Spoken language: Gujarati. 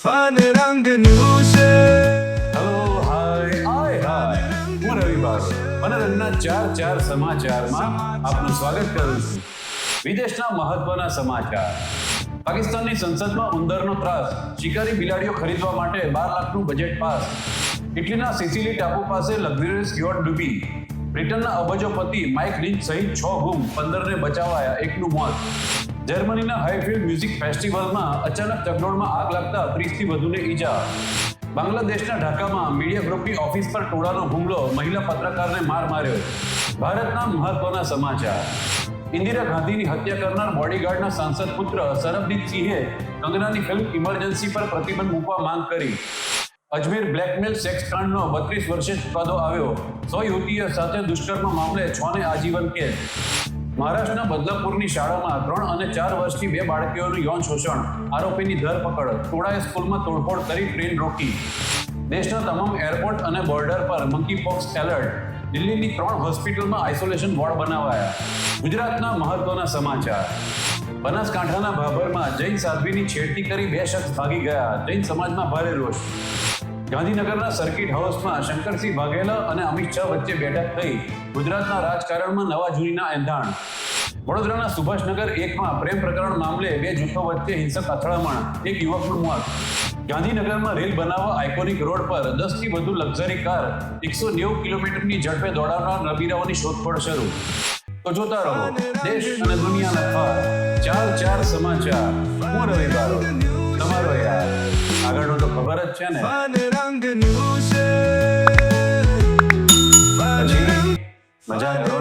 ફન રંગનું છે હું રવિ બારો મનોરંજનના ચાર ચાર સમાચારમાં આપનું સ્વાગત કરું છું. વિદેશના મહત્વના સમાચાર. પાકિસ્તાનની સંસદમાં ઉંદરનો ત્રાસ. શિકારી બિલાડીઓ ખરીદવા માટે બાર લાખનું બજેટ પાસ ઇટલીના સિસિલી ટાપુ પાસે લક્ઝરિયસ યોટ ડૂબી. બ્રિટનના અબજોપતિ માઇક લિંચ સહિત છ ગુમ. પંદરને બચાવાયા એકનું મોત. જર્મનીના હાઈફિલ્ડ મ્યુઝિક ફેસ્ટિવલમાં અચાનક ચકડોળમાં આગ લાગતા ત્રીસથી વધુને ઈજા. બાંગ્લાદેશના ઢાકામાં મીડિયા ગ્રુપની ઓફિસ પર ટોળાનો હુમલો, મહિલા પત્રકારને માર માર્યો. ભારતના મહત્વના સમાચાર. ઇન્દિરા ગાંધીની હત્યા કરનાર બોડીગાર્ડના સાંસદ પુત્ર સરબજીત સિંહે કંગનાની ફિલ્મ ઇમરજન્સી પર પ્રતિબંધ મૂકવા માંગ કરી. અજમેર બ્લેકમેલ સેક્સ કાંડનો બત્રીસ વર્ષે ચુકાદો આવ્યો. સો યુવતીઓ સાથે દુષ્કર્મ મામલે છ ને આજીવન કેદ. મહારાષ્ટ્રના બદલાપુરની શાળામાં ત્રણ અને ચાર વર્ષથી બે બાળકીઓનું યૌન શોષણ. આરોપીની ધરપકડ. ટોળાએ સ્કૂલમાં તોડફોડ કરી ટ્રેન રોકી. દેશના તમામ એરપોર્ટ અને બોર્ડર પર મંકી પોક્સ એલર્ટ. દિલ્હીની ત્રણ હોસ્પિટલમાં આઇસોલેશન વોર્ડ બનાવાયા. ગુજરાતના મહત્વના સમાચાર. બનાસકાંઠાના ભાભરમાં જૈન સાધ્વીની છેડતી કરી બે શખ્સ ભાગી ગયા. જૈન સમાજમાં ભારે રોષ. ગાંધીનગરના સર્કિટ હાઉસમાં શંકરસિંહ વાઘેલા અને અમિત શાહ વચ્ચે બેઠક થઈ ગુજરાતના રાજકારણમાં નવા જૂનીના એંધાણ. વડોદરાના સુભાષનગર એકમાં પ્રેમ પ્રકરણ મામલે બે જૂથો વચ્ચે હિંસક અથડામણ, એક યુવકનું મોત. ગાંધીનગરમાં રેલ બનાવવા આઇકોનિક રોડ પર દસથી વધુ લક્ઝરી કાર, એકસો નેવું કિલોમીટરની ઝડપે દોડાવનાર નબીરાઓની શોધખોળ શરૂ. તો જોતા રહો, દેશ અને દુનિયાના ખાસ ચાર ચાર સમાચાર. હું રવિ તમારો યાર. આગળનો તો ખબર જ છે ને. ફન રંગનું છે પછી મજા કરો